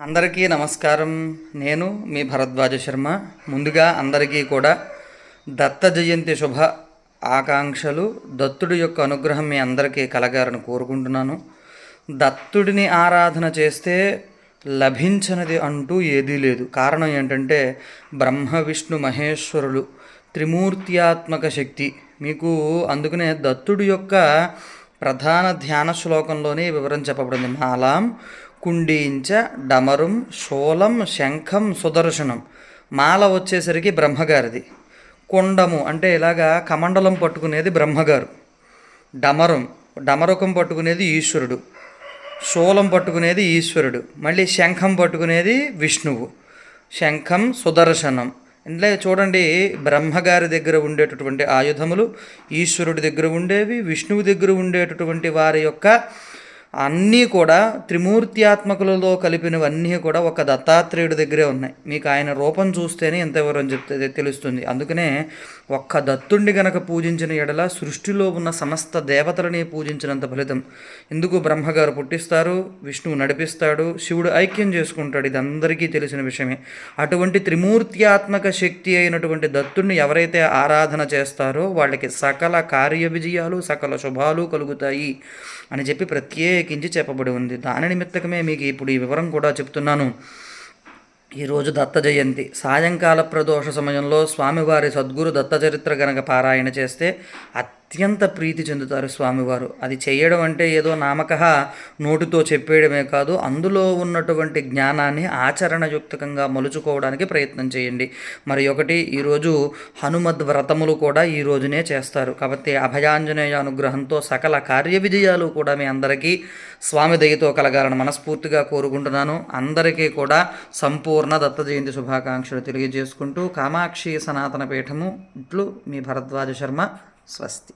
అందరికీ నమస్కారం. నేను మీ భరద్వాజ శర్మ. ముందుగా అందరికీ కూడా దత్త జయంతి శుభ ఆకాంక్షలు. దత్తుడి యొక్క అనుగ్రహం మీ అందరికీ కలగాలని కోరుకుంటున్నాను. దత్తుడిని ఆరాధన చేస్తే లభించనిది అంటూ ఏదీ లేదు. కారణం ఏంటంటే బ్రహ్మ విష్ణు మహేశ్వరులు త్రిమూర్త్యాత్మక శక్తి. మీకు అందుకనే దత్తుడి యొక్క ప్రధాన ధ్యాన శ్లోకంలోనే వివరం చెప్పబడింది. మాలాం కుండీంచ డమరుం శూలం శంఖం సుదర్శనం. మాల వచ్చేసరికి బ్రహ్మగారిది. కుండము అంటే ఇలాగా కమండలం పట్టుకునేది బ్రహ్మగారు. డమరం డమరుకం పట్టుకునేది ఈశ్వరుడు. శూలం పట్టుకునేది ఈశ్వరుడు. మళ్ళీ శంఖం పట్టుకునేది విష్ణువు. శంఖం సుదర్శనం. ఇంట్లో చూడండి బ్రహ్మగారి దగ్గర ఉండేటటువంటి ఆయుధములు ఈశ్వరుడి దగ్గర ఉండేవి విష్ణువు దగ్గర ఉండేటటువంటి వారి యొక్క అన్నీ కూడా త్రిమూర్త్యాత్మకులలో కలిపినవన్నీ కూడా ఒక దత్తాత్రేయుడి దగ్గరే ఉన్నాయి. మీకు ఆయన రూపం చూస్తేనే ఎంత వివరం చెప్తే తెలుస్తుంది. అందుకనే ఒక్క దత్తుణ్ణి గనక పూజించిన ఎడల సృష్టిలో ఉన్న సమస్త దేవతలని పూజించినంత ఫలితం. ఎందుకు బ్రహ్మగారు పుట్టిస్తారు? విష్ణువు నడిపిస్తాడు శివుడు ఐక్యం చేసుకుంటాడు. ఇది అందరికీ తెలిసిన విషయమే. అటువంటి త్రిమూర్త్యాత్మక శక్తి అయినటువంటి దత్తుణ్ణి ఎవరైతే ఆరాధన చేస్తారో వాళ్ళకి సకల కార్య విజయాలు సకల శుభాలు కలుగుతాయి అని చెప్పి కించి చెప్పబడి ఉంది. దాని నిమిత్తకమే మీకు ఇప్పుడు ఈ వివరం కూడా చెప్తున్నాను. ఈరోజు దత్త జయంతి. సాయంకాల ప్రదోష సమయంలో స్వామివారి సద్గురు దత్త చరిత్ర గనక పారాయణ చేస్తే అత్యంత ప్రీతి చెందుతారు స్వామివారు. అది చేయడం అంటే ఏదో నామక నోటితో చెప్పేయడమే కాదు అందులో ఉన్నటువంటి జ్ఞానాన్ని ఆచరణయుక్తకంగా మలుచుకోవడానికి ప్రయత్నం చేయండి. మరి ఒకటి ఈరోజు హనుమద్ వ్రతములు కూడా ఈ రోజునే చేస్తారు. కాబట్టి అభయాంజనేయ అనుగ్రహంతో సకల కార్య విజయాలు కూడా మీ అందరికీ స్వామి దయతో కలగాలని మనస్ఫూర్తిగా కోరుకుంటున్నాను. అందరికీ కూడా సంపూర్ణ దత్త జయంతి శుభాకాంక్షలు తెలియజేసుకుంటూ కామాక్షి సనాతన పీఠము ఇట్లు మీ భరద్వాజ శర్మ స్వస్తి.